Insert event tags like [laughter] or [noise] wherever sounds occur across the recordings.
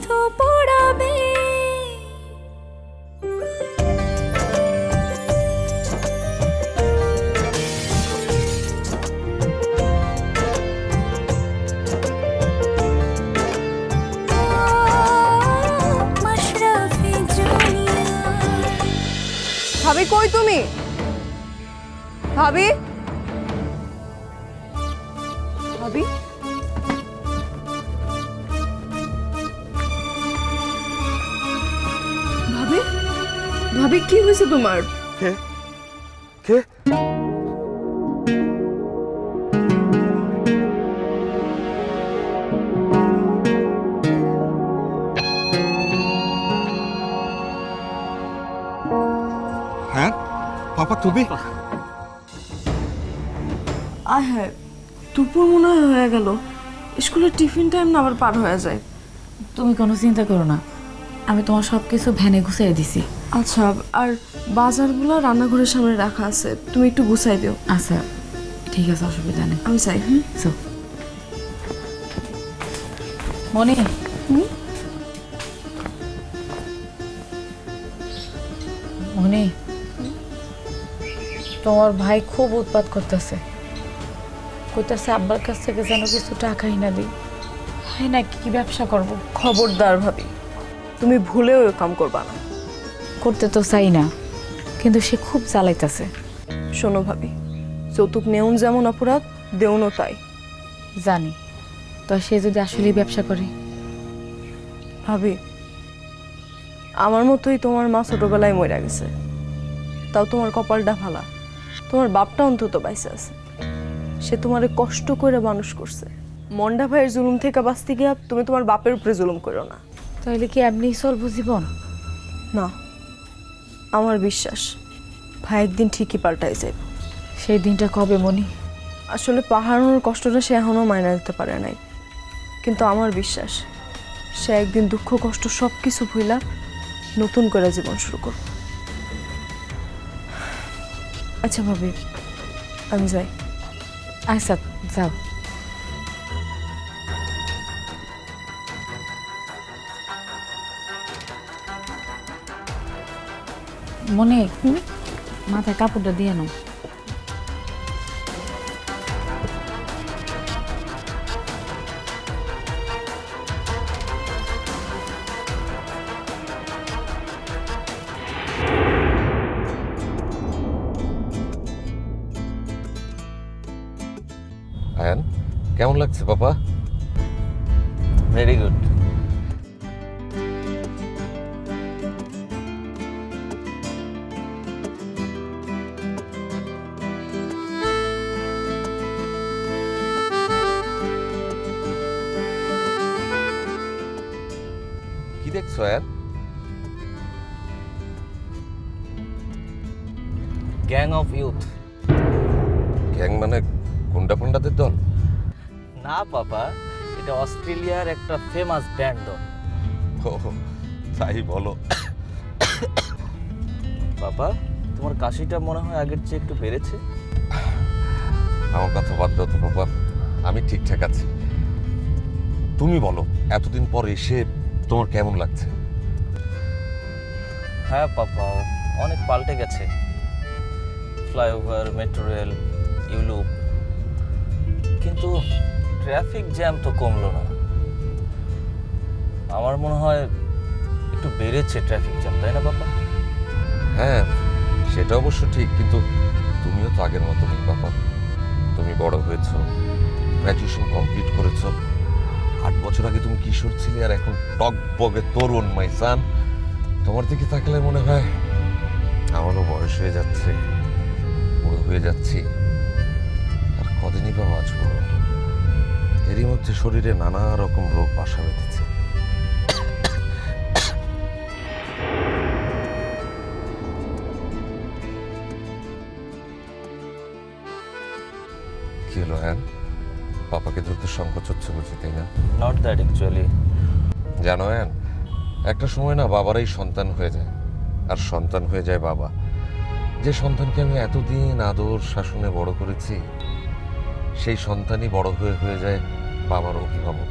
শুধু পড়াবে। ভাবি কই তুমি? ভাবি? ভাবি কি হয়েছে তোমার? কে? কে? হ্যাঁ পাপা তুমি? আয় হ্যাঁ দুপুর মনে হয় হয়ে গেল। স্কুলের টিফিন টাইম না আবার পার হয়ে যায়। তুমি কোনো চিন্তা করো না। আমি তোমার সব কিছু ভ্যানে গুছিয়ে দিছি। আচ্ছা আর বাজারগুলো রান্নাঘরের সামনে রাখা আছে তুমি একটু গুছাই দিও। আচ্ছা ঠিক আছে অসুবিধা নেই। আমি চাই হুম. মনি? মনি? তোমার ভাই খুব উৎপাত করতেছে। কইতাছে আব্বার কাছ থেকে যেন কিছু টাকাই না দিই। হ্যাঁ না কি ব্যবসা করব? খবরদার ভাবি। তুমি ভুলেও কাম করবা না। করতে তো চাই না কিন্তু সে খুব জ্বালাইতেছে শোনো ভাবি যৌতুক নেউন যেমন অপরাধ দেউনও তাই। জানি তো সে যদি আসলেই ব্যবসা করে। ভাবি আমার মতোই তোমার মা ছোটবেলায় মরে গেছে। তাও তোমার কপালটা ভালা। তোমার বাপটা অন্তত বাইসে আছে। সে তোমারে কষ্ট করে মানুষ করছে। মন্ডা ভাইয়ের জুলুম থেকে বাঁচতে গিয়া তুমি তোমার বাপের উপরে জুলুম করো না। তাহলে কি এমনিই চলবো জীবন? না। আমার বিশ্বাস ভাই একদিন ঠিকই পাল্টাই যাইব সেই দিনটা কবে মনি? আসলে পাহাড়ের কষ্টটা সে এখনও মাইনা দিতে পারে নাই। কিন্তু আমার বিশ্বাস সে একদিন দুঃখ কষ্ট সব কিছু ভুইলা নতুন করে জীবন শুরু করব। আচ্ছা ভাবি আমি যাই। আচ্ছা যাও। মনে মাথায় কাপড়টা দিয়ে নাও। আয়ান কেমন লাগছে papa? Very good gang of youth. Gang মানে গুন্ডা পান্ডাদের দল? না বাবা এটা অস্ট্রেলিয়ার একটা ফেমাস ব্যান্ড দল। ও তাই বলো। বাবা তোমার কাশিটা মনে হয় আগের চেয়ে একটু বেড়েছে? আমার কথা বাদ দাও তো বাবা আমি ঠিকঠাক আছি। তুমি বলো এতদিন পর এসে তোমার কেমন লাগছে? হ্যাঁ বাবা অনেক পাল্টে গেছে। Flyover metro rail U loop. কিন্তু ট্রাফিক জ্যাম তো কমলো না। আমার মনে হয় একটু বেড়েছে ট্রাফিক জ্যাম তাই না বাবা হ্যাঁ সেটা অবশ্য ঠিক, কিন্তু তুমিও তো আগের মতো নেই বাবা তুমি বড় হয়েছো গ্র্যাজুয়েশন কমপ্লিট করেছ। আট বছর আগে তুমি কিশোর ছিলে আর এখন টক বগে তরুণ মাই সান তোমার দিকে তাকালে মনে হয় আমারও বয়স হয়ে যাচ্ছে। হয়ে যাচ্ছি। আর কদিনই বা বাঁচবো? এরই মধ্যে শরীরে নানা রকম রোগ বাসা বেঁধেছে। কি হলো হ্যাঁ? পাপাকে ধরতে সংকোচ হচ্ছে বুঝি তাই না? নট দ্যাট অ্যাকচুয়ালি জানো অ্যান একটা সময় না বাবারাই সন্তান হয়ে যায়। আর সন্তান হয়ে যায় বাবা। যে সন্তানকে আমি এতদিন আদর শাসনে বড় করেছি সেই সন্তানই বড় হয়ে হয়ে যায় বাবার অভিভাবক।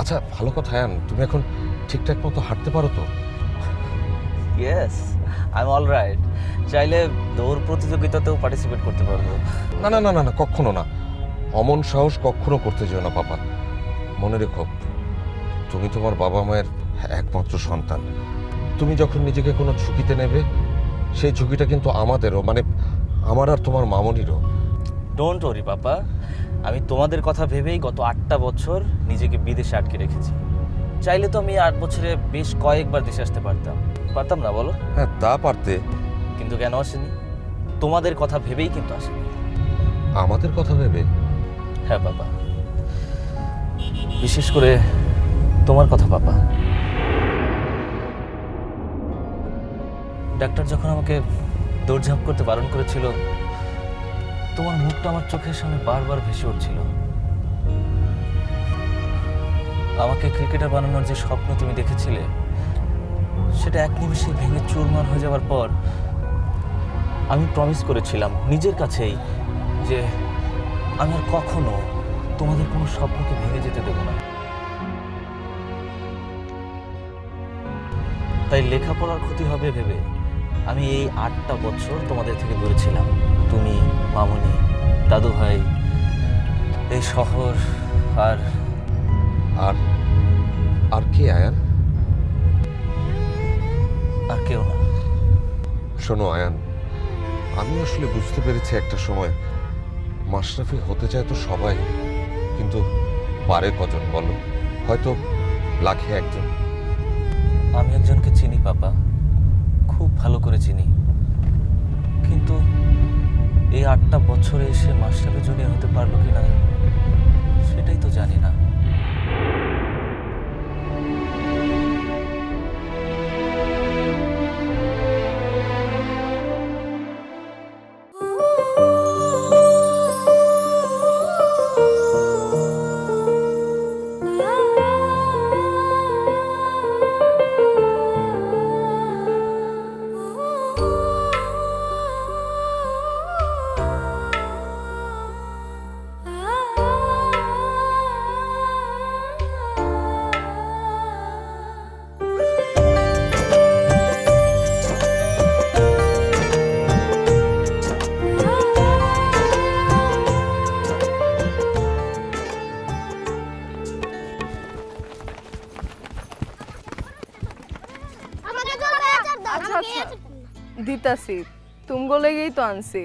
আচ্ছা ভালো কথা আয়ান তুমি এখন ঠিকঠাক মতো হাঁটতে পারো তো? Yes I am all right চাইলে দৌড় প্রতিযোগিতাতেও পার্টিসিপেট করতে পারব। না না না না না কখনো না। অমন সাহস কখনো করতে যেও না পাপা। মনে রেখো তুমি তোমার বাবা মায়ের একমাত্র সন্তান। তুমি যখন নিজেকে কোনো ঝুঁকিতে নেবে সেই ঝুঁকিটা কিন্তু আমাদেরও মানে আমার আর তোমার মামনিরও। ডোন্ট ওরি পাপা। আমি তোমাদের কথা ভেবেই গত আটটা বছর নিজেকে বিদেশে আটকে রেখেছি। চাইলে তো আমি আট বছরে বেশ কয়েকবার দেশে আসতে পারতাম। পারতাম না বলো? হ্যাঁ তা পারতে। কিন্তু কেন আসেনি? তোমাদের কথা ভেবেই কিন্তু আসেনি। আমাদের কথা ভেবে? হ্যাঁ বাবা বিশেষ করে তোমার কথা বাবা ডাক্তার যখন আমাকে দৌড়ঝাঁপ করতে বারণ করেছিল, তোমার মুখটা আমার চোখের সামনে বারবার ভেসে উঠছিল। আমাকে ক্রিকেটার বানানোর যে স্বপ্ন তুমি দেখেছিলে, সেটা এক নিমিষে ভেঙে চুরমার হয়ে যাওয়ার পর আমি প্রমিস করেছিলাম নিজের কাছেই যে আমি আর কখনো তোমাদের কোনো স্বপ্নকে ভেঙে যেতে দেব না। তাই লেখাপড়ার ক্ষতি হবে ভেবে আমি এই আটটা বছর তোমাদের থেকে দূরে ছিলাম তুমি মামনি দাদু ভাই এই শহর আর আর আর কে আয়ান? আর কেউ না। শোনো আয়ান আমি আসলে বুঝতে পেরেছি একটা সময় মাশরাফি হতে চায় তো সবাই কিন্তু পারে কজন বলো? হয়তো লাখে একজন। আমি একজনকে চিনি পাপা। খুব ভালো করে চিনি। কিন্তু এই আটটা বছরে এসে মাস্টারের জুনিয়র হতে পারল কিনা, সেটাই তো জানি না। দিতাছি তুমগো লেগেই তো আনছি।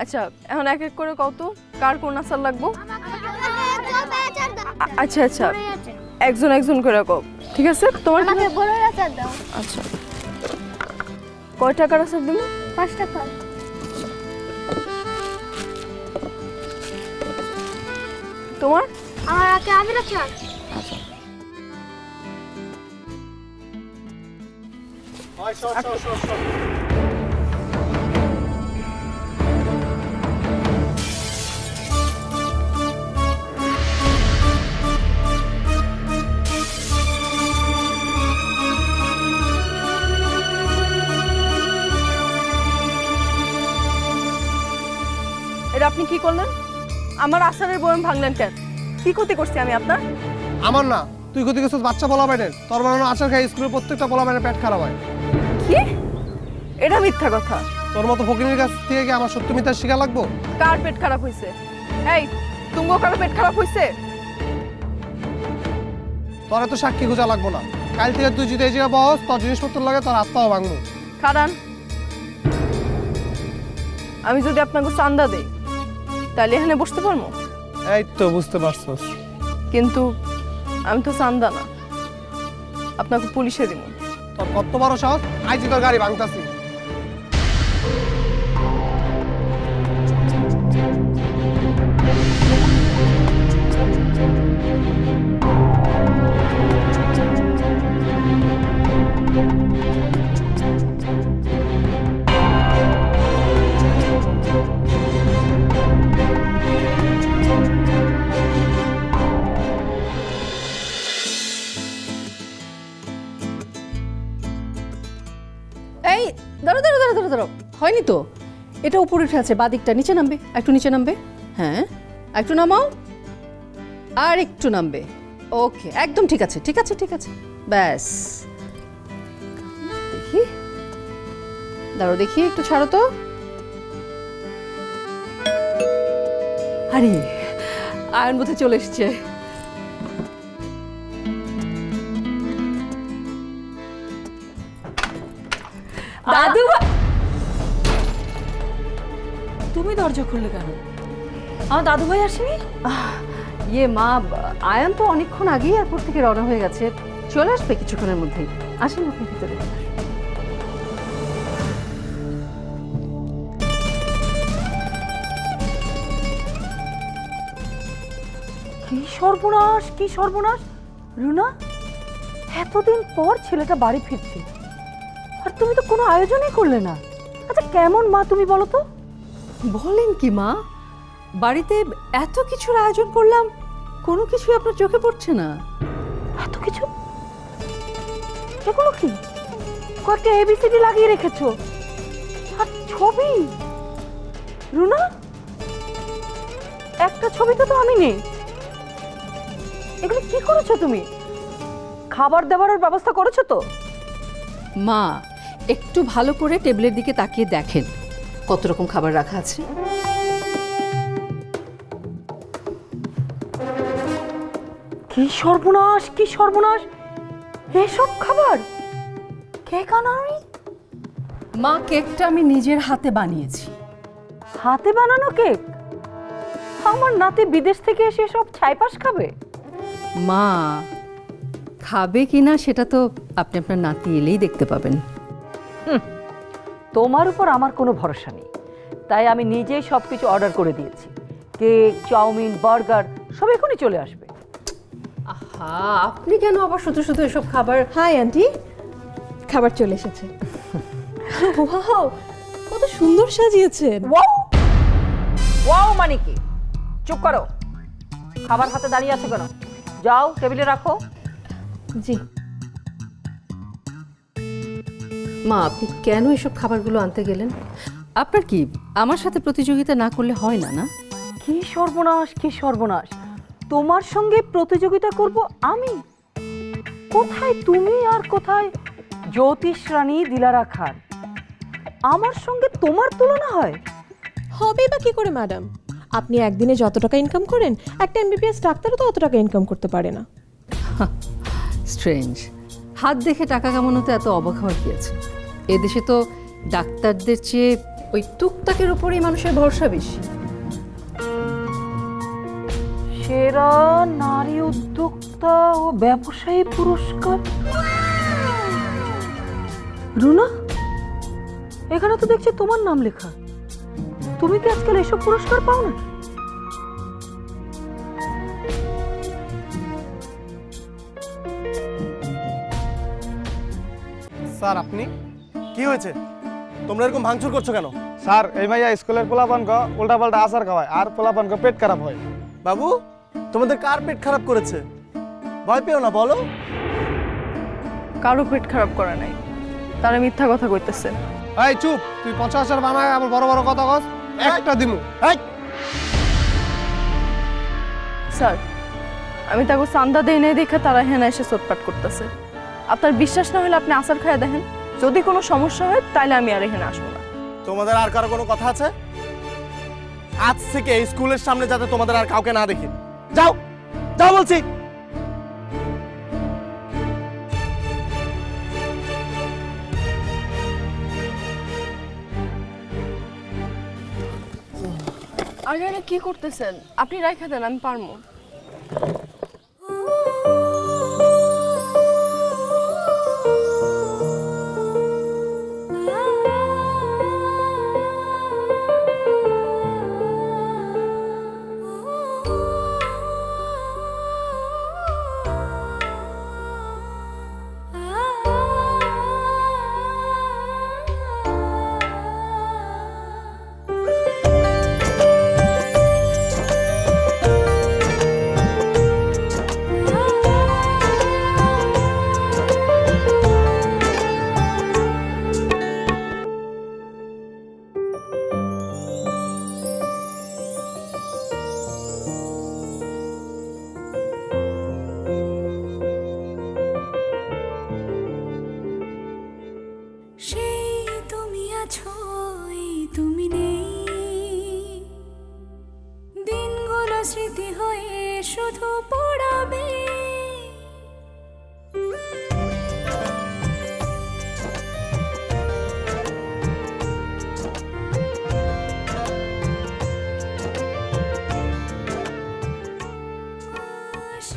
আচ্ছা এখন এক এক করে কত কার কোন আসার লাগবো? আচ্ছা আচ্ছা একজন একজন করে কও ঠিক আছে? তোমার কি আচার দাও। আচ্ছা। কয় টাকার আসার দিব পাঁচ টাকা। তোমার? আমার আগে আমের আচার এটা আপনি কি করলেন? আমার আসারের বয়ম ভাঙলেন কেন? কি ক্ষতি করছি আমি আপনার? আমার না তুই কোথায় গেছিস বাচ্চা বলা বাইনের তোর বানানো আচার খাই স্কুলের প্রত্যেকটা বলা বাইনের পেট খারাপ হয়। কি? এটা মিথ্যা কথা। তোর মতো ফকিরের কাছ থেকে কি আমার সত্য মিথ্যা শিখা লাগবো? কার পেট খারাপ হয়েছে এই তুমগো কারও পেট খারাপ হয়েছে তোর এত সাক্ষী খোঁজা লাগবো না। কাল থেকে তুই যদি এই জায়গায় বস তোর জিনিসপত্র লাগে তোর হাত পাও ভাঙবো। কারণ আমি যদি আপনাকে চান্দা দেই তাহলে এখানে বসতে পারব? এই তো বুঝতে পারছস। কিন্তু আমি তো চান্দা না। আপনাকে পুলিশে দিব তোর কত বড় সাহস? আইজি তোর গাড়ি ভাঙতাছি। হয়নি তো। এটা উপরে উঠে আছে বাদিকটা নিচে নামবে। একটু নিচে নামবে। হ্যাঁ একটু নামাও। আর একটু নামবে। ওকে একদম ঠিক আছে ঠিক আছে ঠিক আছে। ব্যাস। দেখি। দাঁড়ো দেখি একটু ছাড়ো তো। আরে আয়ন বোধে চলে এসছে। দাদু তুমি দরজা খুললে কেন? আমার দাদু ভাই আসেনি ইয়ে মা আয়ন তো অনেকক্ষণ আগেই এয়ারপোর্ট থেকে রওনা হয়ে গেছে। চলে আসবে কিছুক্ষণের মধ্যেই। আসেন আপনি ভিতরে। কি সর্বনাশ কি সর্বনাশ? রুনা এতদিন পর ছেলেটা বাড়ি ফিরছে। আর তুমি তো কোনো আয়োজনই করলে না। আচ্ছা কেমন মা তুমি বলো তো? বলেন কি মা? বাড়িতে এত কিছুর আয়োজন করলাম কোনো কিছুই আপনার চোখে পড়ছে না। এত কিছু? এগুলো কি? কয়েকটা এবিসিডি লাগিয়ে রেখেছো। আর ছবি? রুনা? একটা ছবিতে তো আমি নেই। এগুলো কি করেছ তুমি? খাবার দাবারের ব্যবস্থা করেছ তো? মা একটু ভালো করে টেবিলের দিকে তাকিয়ে দেখেন। কত রকম খাবার রাখা আছে? কি সর্বনাশ কি সর্বনাশ? এসব খাবার? কে কানাই মা কেকটা আমি নিজের হাতে বানিয়েছি। হাতে বানানো কেক? আমার নাতি বিদেশ থেকে এসে সব ছাইপাস খাবে? মা খাবে কিনা সেটা তো আপনি আপনার নাতি এলেই দেখতে পাবেন। তোমার উপর আমার কোনো ভরসা নেই। তাই আমি নিজেই সব কিছু অর্ডার করে দিয়েছি। কেক চাউমিন বার্গার সব এখনই চলে আসবে। আহা আপনি কেন আবার শুধু শুধু এসব খাবার হাই আন্টি। খাবার চলে এসেছে। [laughs] ওয়াও কত সুন্দর সাজিয়েছেন। ওয়াও! ওয়াও মানে কি? চুপ করো। খাবার হাতে দাঁড়িয়ে আছো কেন? যাও টেবিলে রাখো। জি। মা আপনি কেন এসব খাবারগুলো আনতে গেলেন? আপনার কি আমার সাথে প্রতিযোগিতা না করলে হয় না না? কি সর্বনাশ কি সর্বনাশ। তোমার সঙ্গে প্রতিযোগিতা করব আমি? কোথায় তুমি আর কোথায় জ্যোতিষ রানী দিলারা খান? আমার সঙ্গে তোমার তুলনা হয়? হবে বা কি করে ম্যাডাম আপনি একদিনে যত টাকা ইনকাম করেন একটা এমবিবিএস ডাক্তারও তো অত টাকা ইনকাম করতে পারে না। স্ট্রেঞ্জ হাত দেখে টাকা কামানোতে এত অবাক হওয়ার কি আছে? এদেশে তো ডাক্তারদের চেয়ে ওই টুকটাকের উপরেই মানুষের ভরসা বেশি। সেরা নারী উদ্যোক্তা ও ব্যবসায়ী পুরস্কার। রুনা এখানে তো দেখছি তোমার নাম লেখা। তুমি কি আজকাল এসব পুরস্কার পাও না? স্যার আপনি? কি হয়েছে? তোমরা এরকম ভাঙচুর করছ কেন? স্যার এই মাইয়া স্কুলের পোলাপানকে উল্টা পাল্টা আচার খাওয়ায় আর পোলাপানকে পেট খারাপ হয়। বাবু তোমাদের কার পেট খারাপ করেছে? ভয় পেও না বলো। কারও পেট খারাপ করে নাই। তারা মিথ্যা কথা কইতেছে। এই চুপ! তুই পঞ্চাশ হাজার বানায় আমার বড় বড় কথা কস একটা দিমু এই। স্যার আমি তাকে চান্দা দেই নাই দেখে তারা হেনা এসে চোটপাট করতেছে। আপনার বিশ্বাস না হলে আপনি আসার খায় দেখেন। যদি কোনো সমস্যা হয় তাহলে আমি আর এখানে আসব না। তোমাদের আর কারও কোনো কথা আছে? আজ থেকে এই স্কুলের সামনে যাতে তোমাদের আর কাউকে না দেখি। যাও যাও বলছি। আর কি করতেছেন? আপনি রাখা দেন আমি পারব।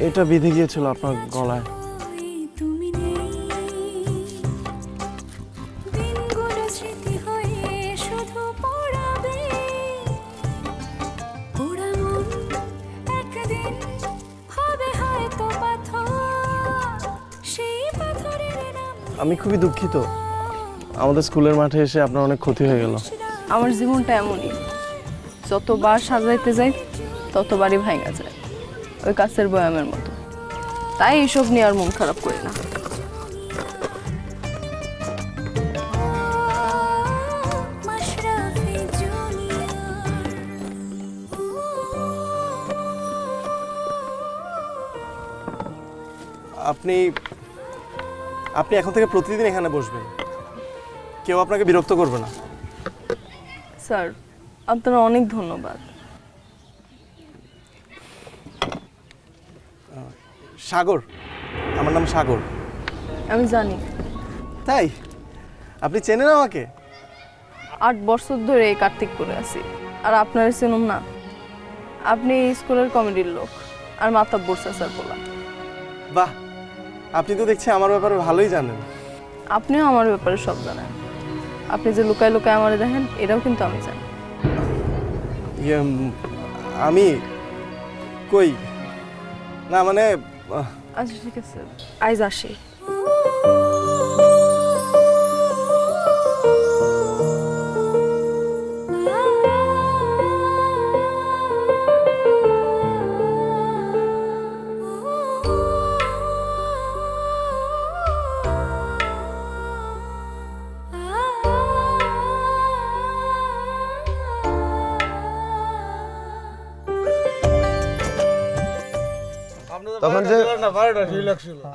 এটা বেঁধে গিয়েছিল আপনার গলায়। ওই তুমি নেই। দিনগুলো স্মৃতি হয়ে শুধু পড়াবে। পোড়া মন একদিন হবে হয়তো পাথর। সেই পাথরের নাম আমি খুবই দুঃখিত। আমাদের স্কুলের মাঠে এসে আপনার অনেক ক্ষতি হয়ে গেল। আমার জীবনটা এমনই। যতবার সাজাইতে যাই ততবারই ভাঙা যায়। ওই কাছের বয়ামের মতো। তাই এইসব নিয়ে আর মন খারাপ করি না। আপনি আপনি এখন থেকে প্রতিদিন এখানে বসবেন। কেউ আপনাকে বিরক্ত করবে না। স্যার আপনার অনেক ধন্যবাদ। সাগর। আমার নাম সাগর। আমি জানি। তাই? আপনি চেনেন আমাকে? আট বছর ধরে এই কার্তিক করে আছি। আর আপনার চিনুম না। আপনি স্কুলের কমিটির লোক। আর মাতা মাতাব্বর স্যার বলা বাহ! আপনি তো দেখছি আমার ব্যাপারে ভালোই জানেন। আপনিও আমার ব্যাপারে সব জানেন। আপনি যে লুকায় লুকায় আমারে দেখেন এটাও কিন্তু আমি জানি। ইয়ে, আমি কই? না মানে আহ, আচ্ছা ঠিক আছে আইজ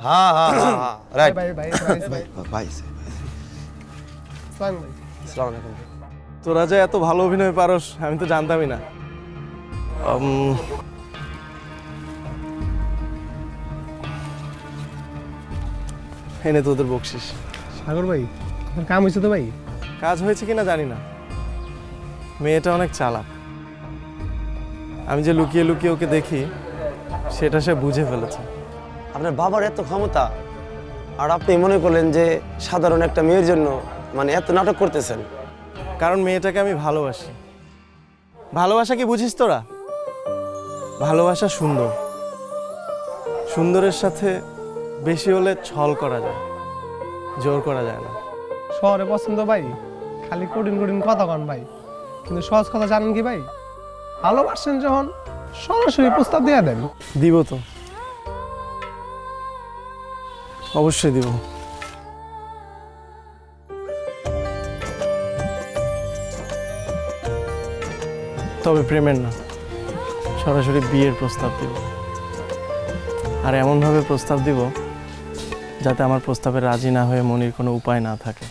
হ্যাঁ হ্যাঁ হ্যাঁ হ্যাঁ রাইট ভাই তোরা যে এত ভালো অভিনয় পারস আমি তো জানতামই না। এনে তোদের বকশিস। সাগর ভাই আপনার কাম হয়েছে তো ভাই? কাজ হয়েছে কিনা জানি না। মেয়েটা অনেক চালাক। আমি যে লুকিয়ে লুকিয়ে ওকে দেখি সেটা সে বুঝে ফেলেছে। আপনার বাবার এত ক্ষমতা আর আপনি মনে করলেন যে সাধারণ একটা মেয়ের জন্য মানে এত নাটক করতেছেন। কারণ মেয়েটাকে আমি ভালোবাসি। ভালোবাসা কি বুঝিস তোরা? ভালোবাসা সুন্দর। সুন্দরের সাথে বেশি হলে ছল করা যায় জোর করা যায় না। শহরে পছন্দ ভাই খালি কঠিন কঠিন কথা কন ভাই। কিন্তু সহজ কথা জানেন কি ভাই? ভালোবাসছেন যখন সরাসরি প্রস্তাব দিয়ে দেন। দিব তো। অবশ্যই দিব। তবে প্রেমের না, সরাসরি বিয়ের প্রস্তাব দিব। আর এমনভাবে প্রস্তাব দিব যাতে আমার প্রস্তাবে রাজি না হয়ে মনির কোনো উপায় না থাকে।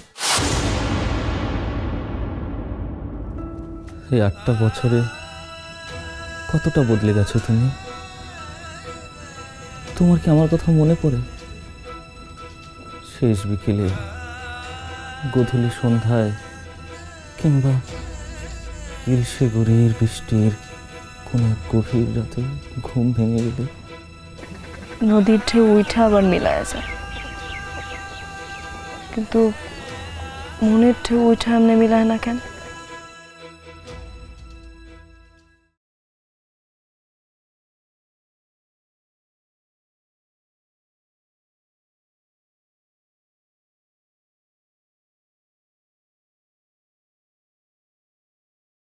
এই আটটা বছরে কতটা বদলে গেছো তুমি? তোমার কি আমার কথা মনে পড়ে? শেষ বিকেলে গধূলি সন্ধ্যায় কিংবা ইলশে গড়ির বৃষ্টির কোনো গভীর রাতে ঘুম ভেঙে গেলে? নদীর ঢেউ উঠা আবার মেলায় যায়। কিন্তু মনের ঢেউ উঠা এমনি মিলায় না কেন?